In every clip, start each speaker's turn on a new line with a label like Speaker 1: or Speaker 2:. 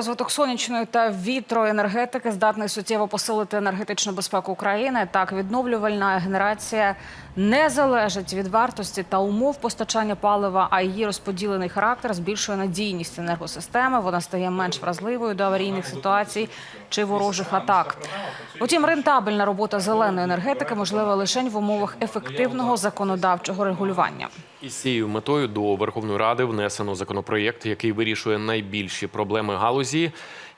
Speaker 1: розвиток сонячної та вітроенергетики здатний суттєво посилити енергетичну безпеку України. Так, відновлювальна генерація не залежить від вартості та умов постачання палива, а її розподілений характер збільшує надійність енергосистеми. Вона стає менш вразливою до аварійних ситуацій чи ворожих атак. Утім, рентабельна робота зеленої енергетики можлива лише в умовах ефективного законодавчого регулювання.
Speaker 2: Із цією метою до Верховної Ради внесено законопроєкт, який вирішує найбільші проблеми галузі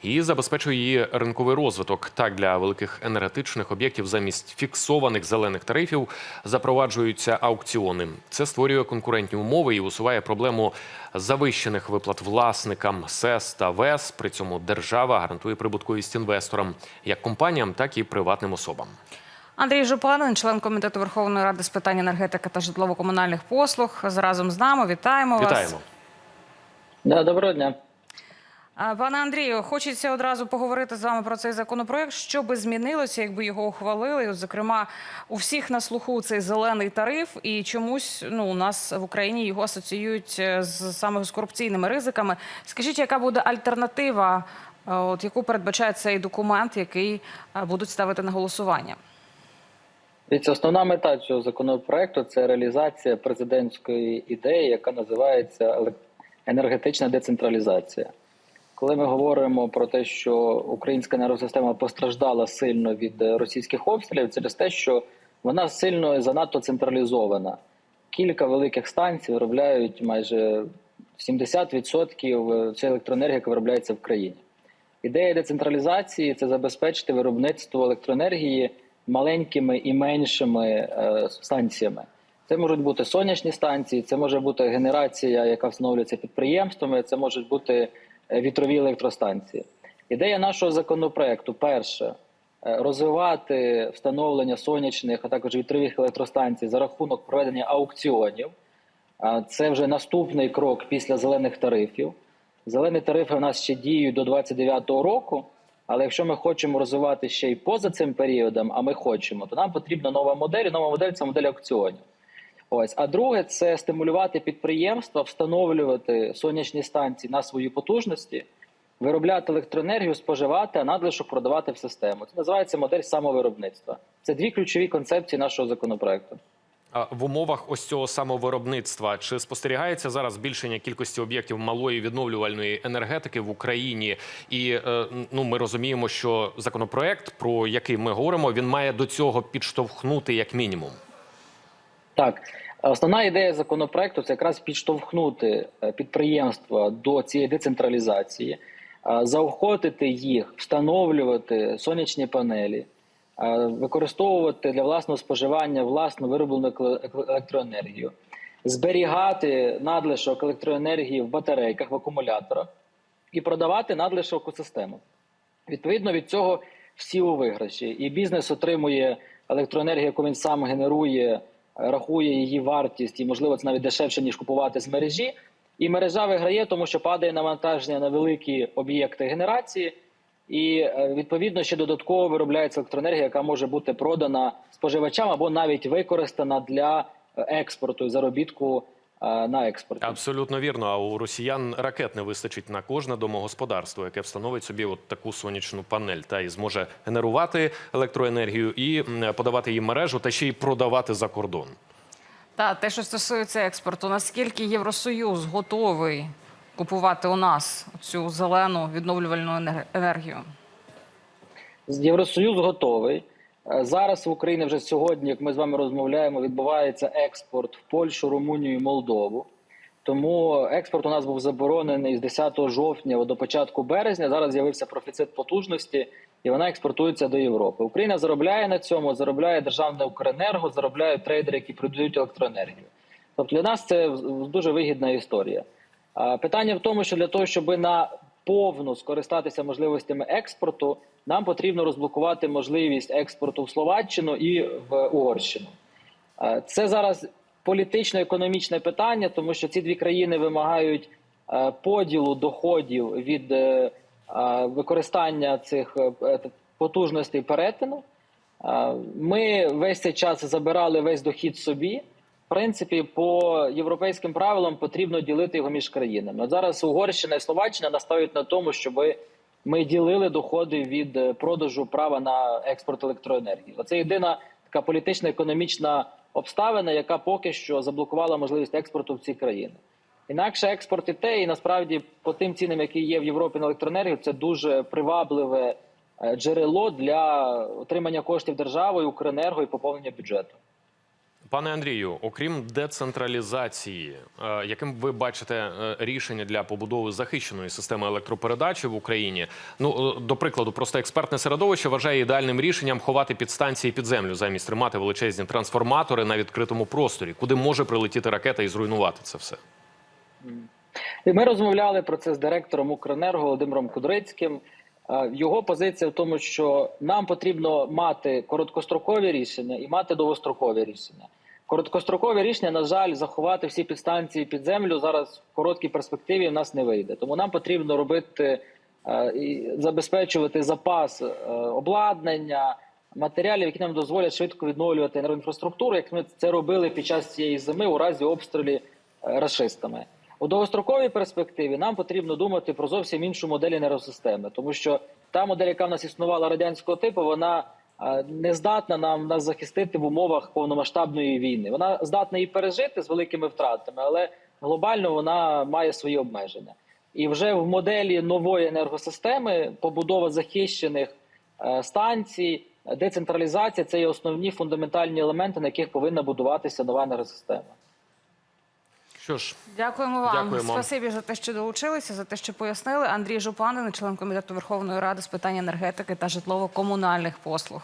Speaker 2: і забезпечує її ринковий розвиток. Так для великих енергетичних об'єктів замість фіксованих зелених тарифів запроваджуються аукціони. Це створює конкурентні умови і усуває проблему завищених виплат власникам СЕС та ВЕС. При цьому держава гарантує прибутковість інвесторам, як компаніям, так і приватним особам.
Speaker 1: Андрій Жупанин, член комітету Верховної Ради з питань енергетики та житлово-комунальних послуг, разом з нами. Вітаємо вас.
Speaker 2: Вітаємо.
Speaker 3: Да, доброго дня.
Speaker 1: Пане Андрію, хочеться одразу поговорити з вами про цей законопроект. Що би змінилося, якби його ухвалили? Зокрема, у всіх на слуху цей зелений тариф, і чомусь ну у нас в Україні його асоціюють е, з саме з корупційними ризиками. Скажіть, яка буде альтернатива, е, от яку передбачає цей документ, який е, будуть ставити на голосування?
Speaker 3: Дивіться, основна мета цього законопроекту це реалізація президентської ідеї, яка називається енергетична децентралізація. Коли ми говоримо про те, що українська енергосистема постраждала сильно від е, російських обстрілів, через те, що вона сильно занадто централізована. Кілька великих станцій виробляють майже 70% цієї електроенергії, яка виробляється в країні. Ідея децентралізації це забезпечити виробництво електроенергії маленькими і меншими е, станціями. Це можуть бути сонячні станції, це може бути генерація, яка встановлюється підприємствами, це можуть бути е, вітрові електростанції. Ідея нашого законопроекту перше е, розвивати встановлення сонячних, а також вітрових електростанцій за рахунок проведення аукціонів. Це вже наступний крок після зелених тарифів. Зелені тарифи у нас ще діють до 29 року. Але якщо ми хочемо розвивати ще й поза цим періодом, а ми хочемо, то нам потрібна нова модель. і Нова модель це модель аукціонів. Ось, а друге, це стимулювати підприємства, встановлювати сонячні станції на свої потужності, виробляти електроенергію, споживати, а надлишок продавати в систему. Це називається модель самовиробництва. Це дві ключові концепції нашого законопроекту.
Speaker 2: А в умовах ось цього самовиробництва чи спостерігається зараз збільшення кількості об'єктів малої відновлювальної енергетики в Україні? І е, ну ми розуміємо, що законопроект, про який ми говоримо, він має до цього підштовхнути як мінімум.
Speaker 3: Так, основна ідея законопроекту це якраз підштовхнути е, підприємства до цієї децентралізації, е, заохотити їх, встановлювати сонячні панелі, е, використовувати для власного споживання власну вироблену електроенергію, зберігати надлишок електроенергії в батарейках, в акумуляторах і продавати надлишок у систему. Відповідно від цього всі у виграші, і бізнес отримує електроенергію, яку він сам генерує, рахує її вартість, і можливо це навіть дешевше ніж купувати з мережі. І мережа виграє, тому що падає навантаження на великі об'єкти генерації, і е, відповідно ще додатково виробляється електроенергія, яка може бути продана споживачам або навіть використана для е, експорту заробітку на експорті.
Speaker 2: Абсолютно вірно. А у росіян ракет не вистачить на кожне домогосподарство, яке встановить собі от таку сонячну панель, та і зможе генерувати електроенергію і подавати її в мережу, та ще й продавати за кордон.
Speaker 1: Та те, що стосується експорту, наскільки Євросоюз готовий купувати у нас цю зелену відновлювальну енергію?
Speaker 3: Євросоюз готовий. Е, Зараз в Україні вже сьогодні, як ми з вами розмовляємо, відбувається експорт в Польщу, Румунію і Молдову. Тому експорт у нас був заборонений з 10 жовтня до початку березня. Зараз з'явився профіцит потужності, і вона експортується до Європи. Україна заробляє на цьому, заробляє державне Укренерго, заробляють трейдери, які продають електроенергію. Тобто для нас це дуже вигідна історія. Питання в тому, що для того, щоб на повну скористатися можливостями експорту, нам потрібно розблокувати можливість експорту в Словаччину і в Угорщину. Е, Це зараз політично-економічне питання, тому що ці дві країни вимагають е, поділу доходів від е, використання цих потужностей перетину. Ми весь цей час забирали весь дохід собі. Принципі, по європейським правилам потрібно ділити його між країнами. От зараз Угорщина і Словаччина наставлять на тому, щоб ми ділили доходи від е, продажу права на експорт електроенергії. Оце єдина така політична економічна обставина, яка поки що заблокувала можливість експорту в ці країни. Інакше експорт іде, і насправді по тим цінам, які є в Європі на електроенергію, це дуже привабливе е, джерело для отримання коштів державою, Укренерго і поповнення бюджету.
Speaker 2: Пане Андрію, окрім децентралізації, е, яким ви бачите е, рішення для побудови захищеної системи електропередачі в Україні? Ну е, до прикладу, просто експертне середовище вважає ідеальним рішенням ховати підстанції під землю замість тримати величезні трансформатори на відкритому просторі, куди може прилетіти ракета і зруйнувати це все.
Speaker 3: Ми розмовляли про це з директором Укренерго Володимиром Кудрицьким. Його позиція в тому, що нам потрібно мати короткострокові рішення і мати довгострокові рішення. Короткострокові рішення, на жаль, заховати всі підстанції під землю зараз в короткій перспективі в нас не вийде. Тому нам потрібно робити е, і забезпечувати запас е, обладнання, матеріалів, які нам дозволять швидко відновлювати енергоінфраструктуру, як ми це робили під час цієї зими у разі обстрілів е, рашистами. У довгостроковій перспективі нам потрібно думати про зовсім іншу модель енергосистеми, тому що та модель, яка в нас існувала радянського типу, вона не здатна нам нас захистити в умовах повномасштабної війни. Вона здатна її пережити з великими втратами, але глобально вона має свої обмеження. І вже в моделі нової енергосистеми побудова захищених е, станцій, децентралізація це є основні фундаментальні елементи, на яких повинна будуватися нова енергосистема.
Speaker 2: Що ж,
Speaker 1: Дякуємо вам.
Speaker 2: Дякуємо.
Speaker 1: Спасибі за те, що долучилися, за те, що пояснили. Андрій Жупанин, член комітету Верховної Ради з питань енергетики та житлово-комунальних послуг.